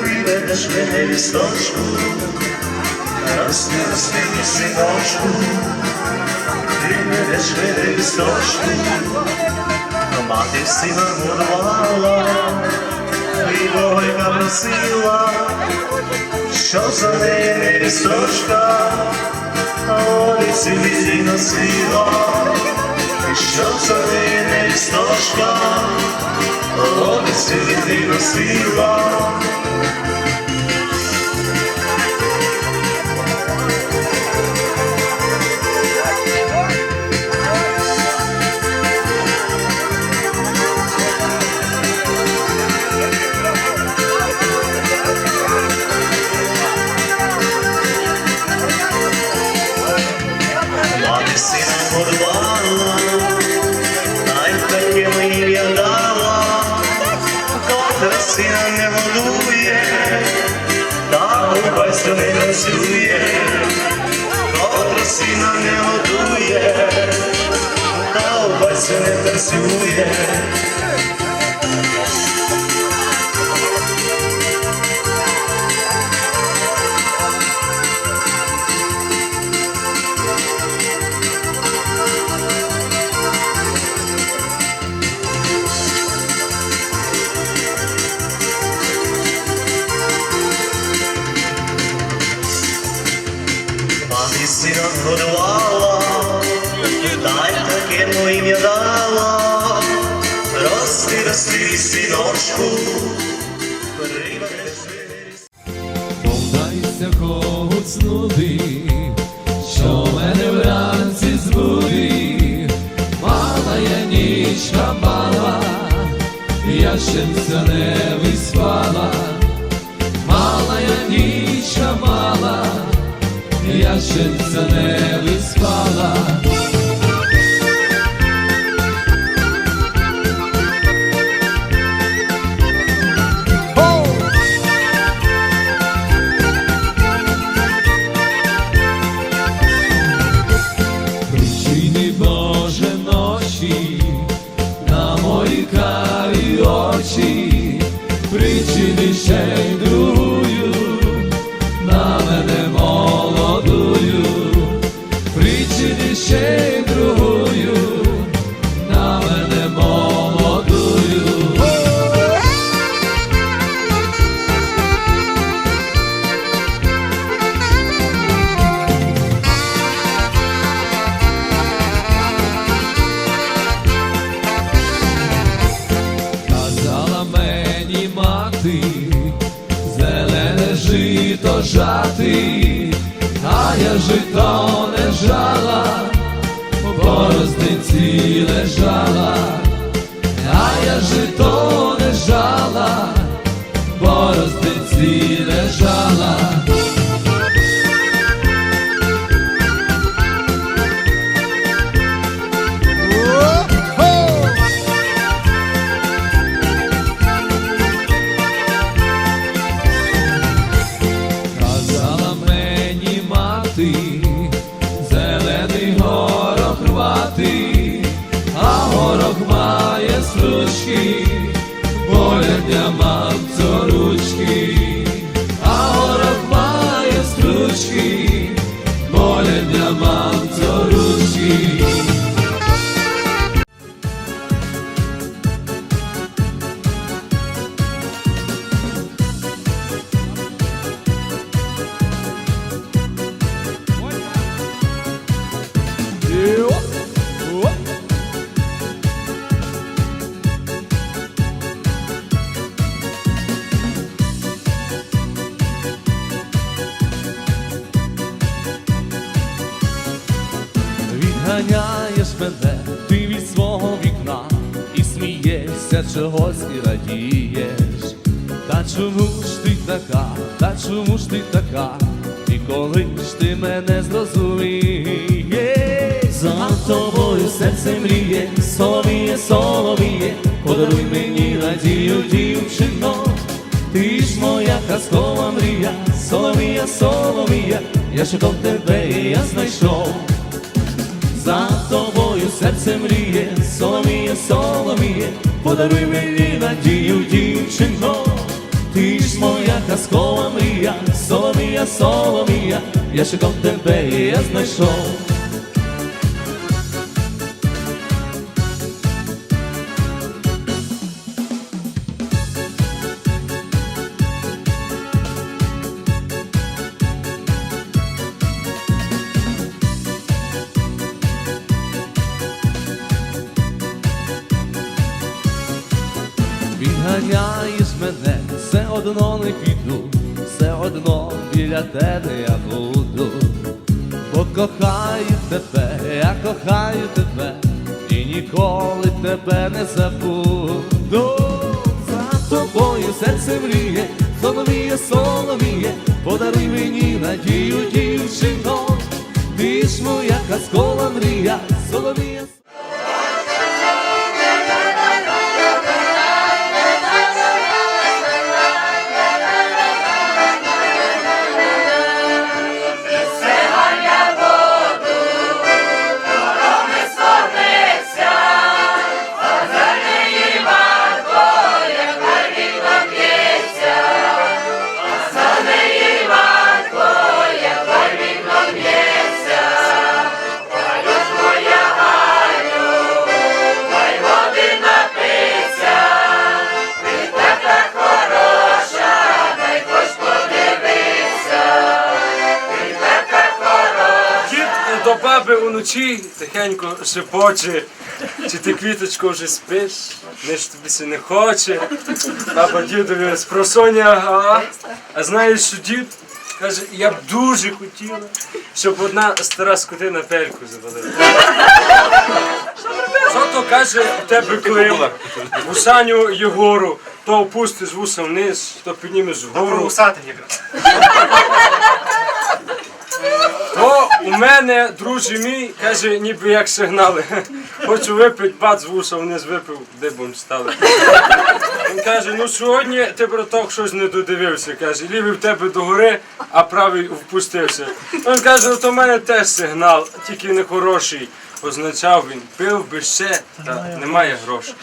приведеш мене лісточку, раз ти свій синочку, приведеш мене лісточку, мати сина годувала, і бойка просила, що за неї не лісточка, а олиці візі носила. Що за неї не лісточка, Ловиться людина сила. Танцює, котра сина не годує, та батька не танцює. Ім'я дала, рости, рости, мене Повдайся когось нуди, що мене вранці збуди, мала я нічка мала, я ще все не виспала, мала я нічка мала, я ще все не виспала. Жати, а я жито не жала, в борозниці лежала, а я жито пастручки, болять для мам ручки, а горох має стручки. Смієшся чогось і радієш. Та чому ж ти така, та чому ж ти така, і коли ж ти мене зрозумієш, за тобою серце мріє, соловіє, соловіє, подаруй мені надію, дівчино, ти ж моя казкова мрія, соловія, соловія, я шукав тебе і я знайшов. За тобою серце мріє, соломіє, соломіє, подаруй мені надію, дівчинко, ти ж моя казкова мрія, соломія, соломія, я шукав тебе і я знайшов. Відганяєш мене, все одно не піду, все одно біля тебе я буду, бо кохаю тебе, я кохаю тебе, і ніколи тебе не забуду. За тобою серце мріє, соловіє, соловіє, подаруй мені надію, дівчино, ти ж моя казкова мрія, соловіє. Баби тихенько шепоче, чи ти квіточко вже спиш, не ж тобі не хоче. Баба дідові спросоня, а, а знаєш, що дід каже, я б дуже хотіла, щоб одна стара скотина пельку завалила. Що то каже у тебе клим, вусаню Єгору, то опустиш вуса вниз, то піднімеш вгору. Усати якраз. То у мене, друже мій, каже, ніби як сигнали. Хочу випити, бац, вуса вниз випив, дибом стали. Він каже, ну сьогодні ти, браток, щось не додивився. Каже, лівий в тебе догори, а правий впустився. Він каже, ну то в мене теж сигнал, тільки не хороший. Означав він, пив би ще, та немає грошей.